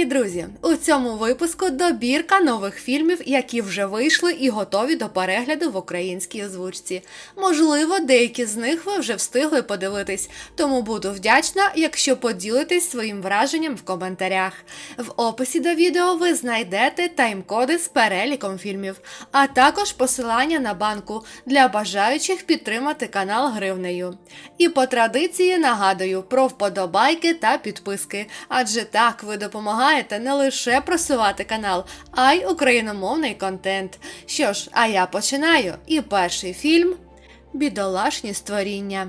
Привіт, друзі! У цьому випуску добірка нових фільмів, які вже вийшли і готові до перегляду в українській озвучці. Можливо, деякі з них ви вже встигли подивитись, тому буду вдячна, якщо поділитесь своїм враженням в коментарях. В описі до відео ви знайдете тайм-коди з переліком фільмів, а також посилання на банку для бажаючих підтримати канал гривнею. І по традиції нагадую про вподобайки та підписки, адже так ви допомагаєте не лише просувати канал, а й україномовний контент. Що ж, а я починаю. І перший фільм Бідолашні створіння.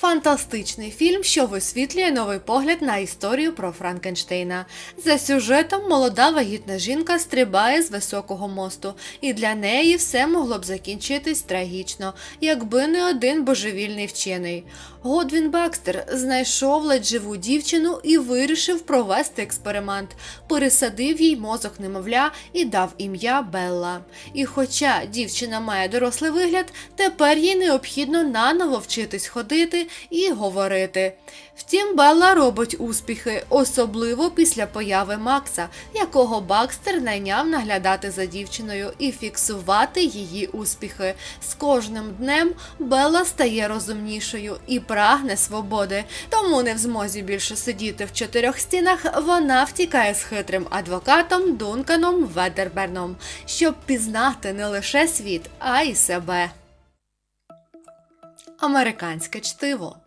Фантастичний фільм, що висвітлює новий погляд на історію про Франкенштейна. За сюжетом молода вагітна жінка стрибає з високого мосту, і для неї все могло б закінчитись трагічно, якби не один божевільний вчений. Годвін Бакстер знайшов ледь живу дівчину і вирішив провести експеримент. Пересадив їй мозок немовля і дав ім'я Белла. І хоча дівчина має дорослий вигляд, тепер їй необхідно наново вчитись ходити і говорити. Втім, Белла робить успіхи, особливо після появи Макса, якого Бакстер найняв наглядати за дівчиною і фіксувати її успіхи. З кожним днем Белла стає розумнішою і прагне свободи, тому не в змозі більше сидіти в чотирьох стінах. Вона втікає з хитрим адвокатом Дунканом Ведерберном, щоб пізнати не лише світ, а й себе. Американське чтиво.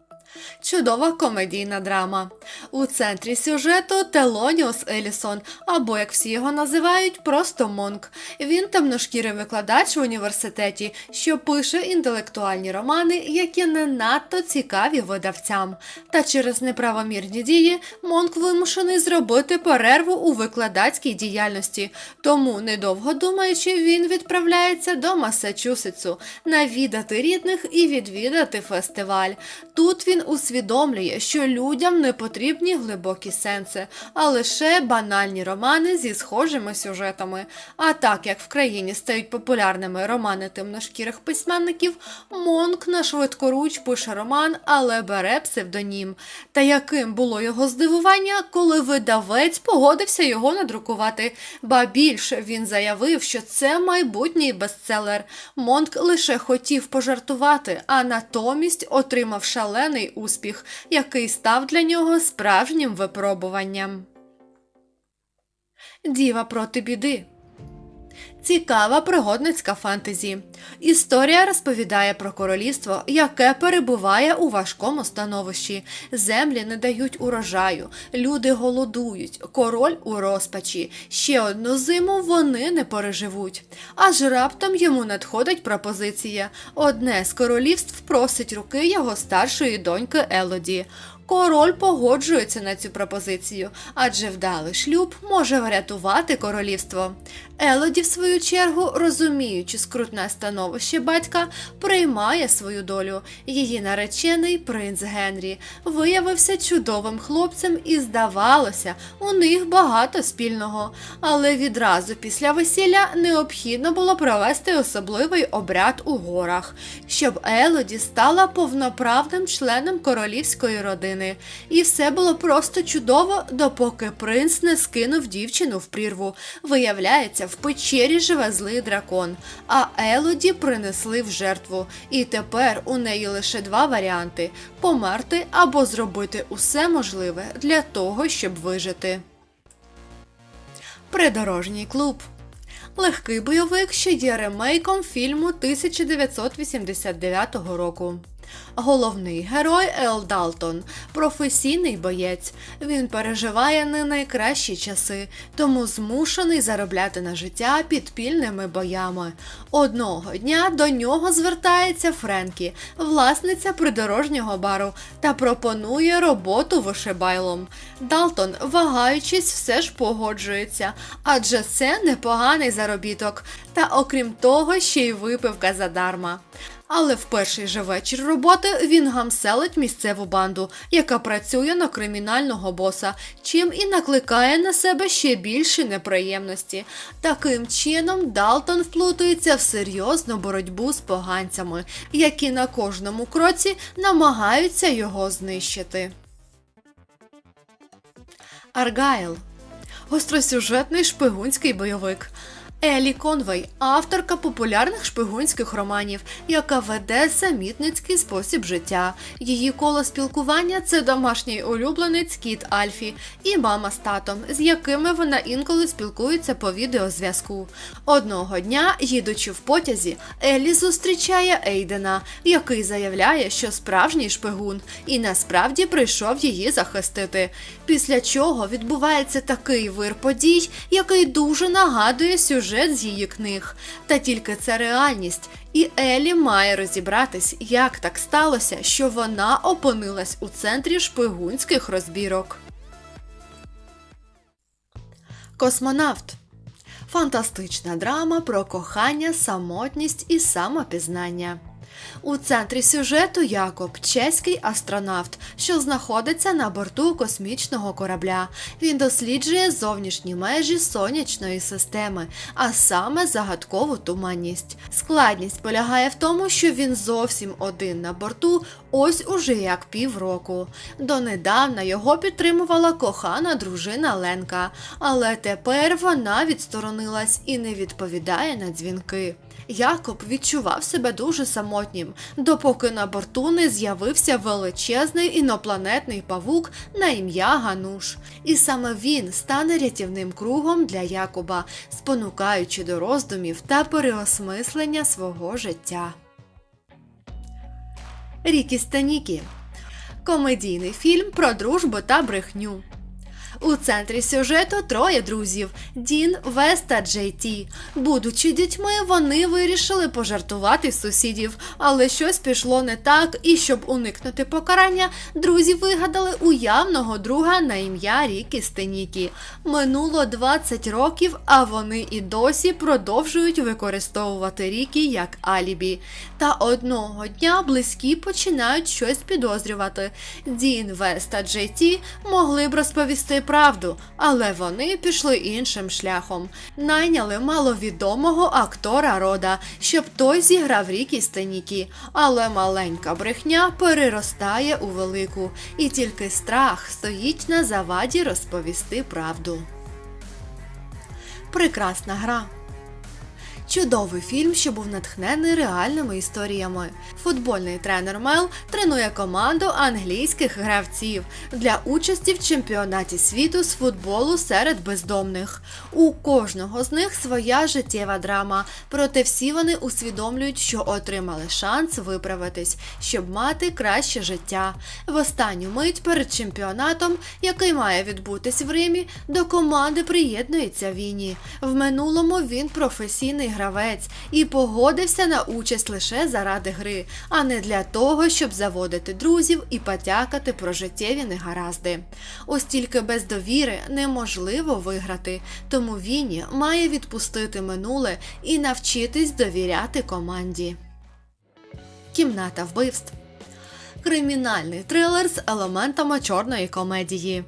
Чудова комедійна драма. У центрі сюжету Телоніус Елісон, або як всі його називають, просто Монк. Він темношкірий викладач в університеті, що пише інтелектуальні романи, які не надто цікаві видавцям. Та через неправомірні дії Монк вимушений зробити перерву у викладацькій діяльності. Тому, недовго думаючи, він відправляється до Масачусетсу навідати рідних і відвідати фестиваль. Тут він усвідомлює, що людям не потрібні глибокі сенси, а лише банальні романи зі схожими сюжетами. А так як в країні стають популярними романи темношкірих письменників, Монк на швидкоруч пише роман, але бере псевдонім. Та яким було його здивування, коли видавець погодився його надрукувати. Ба більше він заявив, що це майбутній бестселер. Монк лише хотів пожартувати, а натомість отримав шалений успіх, який став для нього справжнім випробуванням. Діва проти біди. Цікава пригодницька фентезі. Історія розповідає про королівство, яке перебуває у важкому становищі. Землі не дають урожаю, люди голодують, король у розпачі. Ще одну зиму вони не переживуть. Аж раптом йому надходить пропозиція. Одне з королівств просить руки його старшої доньки Елоді. Король погоджується на цю пропозицію, адже вдалий шлюб може врятувати королівство. Елоді, в свою чергу, розуміючи скрутне становище батька, приймає свою долю. Її наречений принц Генрі виявився чудовим хлопцем, і здавалося, у них багато спільного. Але відразу після весілля необхідно було провести особливий обряд у горах, щоб Елоді стала повноправним членом королівської родини. І все було просто чудово, допоки принц не скинув дівчину в прірву. Виявляється, в печері живе злий дракон, а Елоді принесли в жертву. І тепер у неї лише два варіанти: померти або зробити усе можливе для того, щоб вижити. Придорожній клуб. Легкий бойовик, що є ремейком фільму 1989 року. Головний герой Ел Далтон професійний боєць. Він переживає не найкращі часи, тому змушений заробляти на життя підпільними боями. Одного дня до нього звертається Френкі, власниця придорожнього бару, та пропонує роботу вишибайлом. Далтон, вагаючись, все ж погоджується, адже це непоганий заробіток, та окрім того, ще й випивка задарма. Але в перший же вечір роботи він гамселить місцеву банду, яка працює на кримінального боса, чим і накликає на себе ще більші неприємності. Таким чином Далтон вплутується в серйозну боротьбу з поганцями, які на кожному кроці намагаються його знищити. Аргайл гостросюжетний шпигунський бойовик. Елі Конвей, авторка популярних шпигунських романів, яка веде самітницький спосіб життя. Її коло спілкування це домашній улюбленець кіт Альфі і мама з татом, з якими вона інколи спілкується по відеозв'язку. Одного дня, їдучи в потязі, Елі зустрічає Ейдена, який заявляє, що справжній шпигун, і насправді прийшов її захистити. Після чого відбувається такий вир подій, який дуже нагадує сюжет з її книг. Та тільки це реальність, і Елі має розібратись, як так сталося, що вона опинилась у центрі шпигунських розбірок. Космонавт фантастична драма про кохання, самотність і самопізнання. У центрі сюжету Якоб, чеський астронавт, що знаходиться на борту космічного корабля. Він досліджує зовнішні межі сонячної системи, а саме загадкову туманність. Складність полягає в тому, що він зовсім один на борту, ось уже як півроку. Донедавна його підтримувала кохана дружина Ленка, але тепер вона відсторонилась і не відповідає на дзвінки. Якоб відчував себе дуже самотнім, допоки на борту не з'явився величезний інопланетний павук на ім'я Гануш. І саме він стане рятівним кругом для Якоба, спонукаючи до роздумів та переосмислення свого життя. Рікі Станікі комедійний фільм про дружбу та брехню. У центрі сюжету троє друзів Дін, Вес та Джей Ті. Будучи дітьми, вони вирішили пожартувати сусідів, але щось пішло не так, і щоб уникнути покарання, друзі вигадали уявного друга на ім'я Рікі Стенікі. Минуло 20 років, а вони і досі продовжують використовувати Рікі як алібі. Та одного дня близькі починають щось підозрювати. Дін, Вес та Джей Ті могли б розповісти правду, але вони пішли іншим шляхом. Найняли маловідомого актора рода, щоб той зіграв Рікі Стенікі. Але маленька брехня переростає у велику, і тільки страх стоїть на заваді розповісти правду. Прекрасна гра. Чудовий фільм, що був натхнений реальними історіями. Футбольний тренер Мел тренує команду англійських гравців для участі в чемпіонаті світу з футболу серед бездомних. У кожного з них своя життєва драма, проте всі вони усвідомлюють, що отримали шанс виправитись, щоб мати краще життя. В останню мить перед чемпіонатом, який має відбутись в Римі, до команди приєднується Віні. В минулому він професійний гравець і погодився на участь лише заради гри, а не для того, щоб заводити друзів і потякати про життєві негаразди. Ось тільки без довіри неможливо виграти, тому Віні має відпустити минуле і навчитись довіряти команді. Кімната вбивств. Кримінальний трилер з елементами чорної комедії.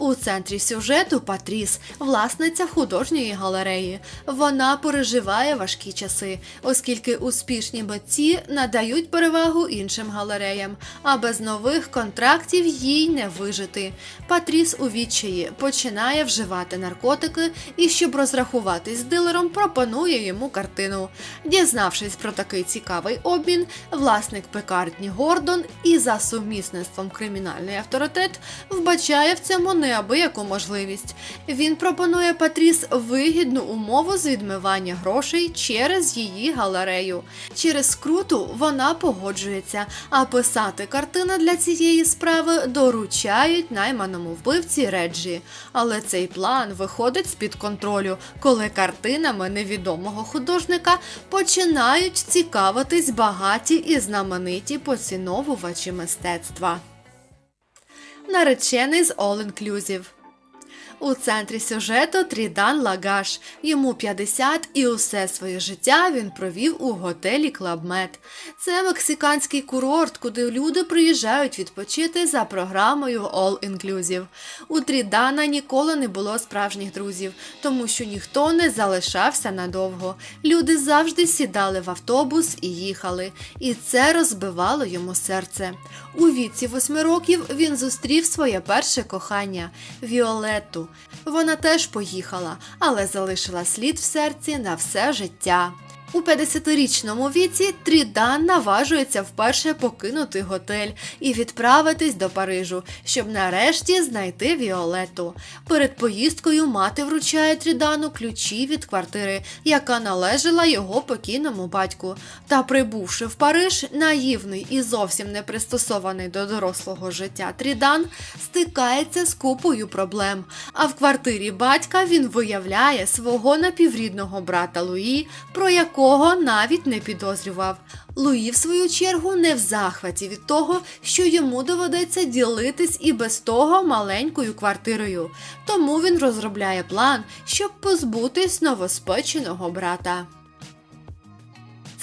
У центрі сюжету Патріс, власниця художньої галереї. Вона переживає важкі часи, оскільки успішні митці надають перевагу іншим галереям, а без нових контрактів їй не вижити. Патріс у відчаї починає вживати наркотики і, щоб розрахуватись з дилером, пропонує йому картину. Дізнавшись про такий цікавий обмін, власник пекарні Гордон і за сумісництвом кримінальний авторитет вбачає в цьому неабияку можливість. Він пропонує Патріс вигідну умову з відмивання грошей через її галерею. Через скруту вона погоджується, а писати картини для цієї справи доручають найманому вбивці Реджі. Але цей план виходить з-під контролю, коли картинами невідомого художника починають цікавитись багаті і знамениті поціновувачі мистецтва. Наречений з All Inclusive. У центрі сюжету Трідан Лагаш. Йому 50 і усе своє життя він провів у готелі Клабмед. Це мексиканський курорт, куди люди приїжджають відпочити за програмою All Inclusive. У Трідана ніколи не було справжніх друзів, тому що ніхто не залишався надовго. Люди завжди сідали в автобус і їхали, і це розбивало йому серце. У віці восьми років він зустрів своє перше кохання Віолетту. Вона теж поїхала, але залишила слід в серці на все життя. У 50-річному віці Трідан наважується вперше покинути готель і відправитись до Парижу, щоб нарешті знайти Віолетту. Перед поїздкою мати вручає Трідану ключі від квартири, яка належала його покійному батьку. Та прибувши в Париж, наївний і зовсім не пристосований до дорослого життя Трідан стикається з купою проблем. А в квартирі батька він виявляє свого напіврідного брата Луї, про якого навіть не підозрював. Луї, в свою чергу, не в захваті від того, що йому доведеться ділитись і без того маленькою квартирою. Тому він розробляє план, щоб позбутись новоспеченого брата.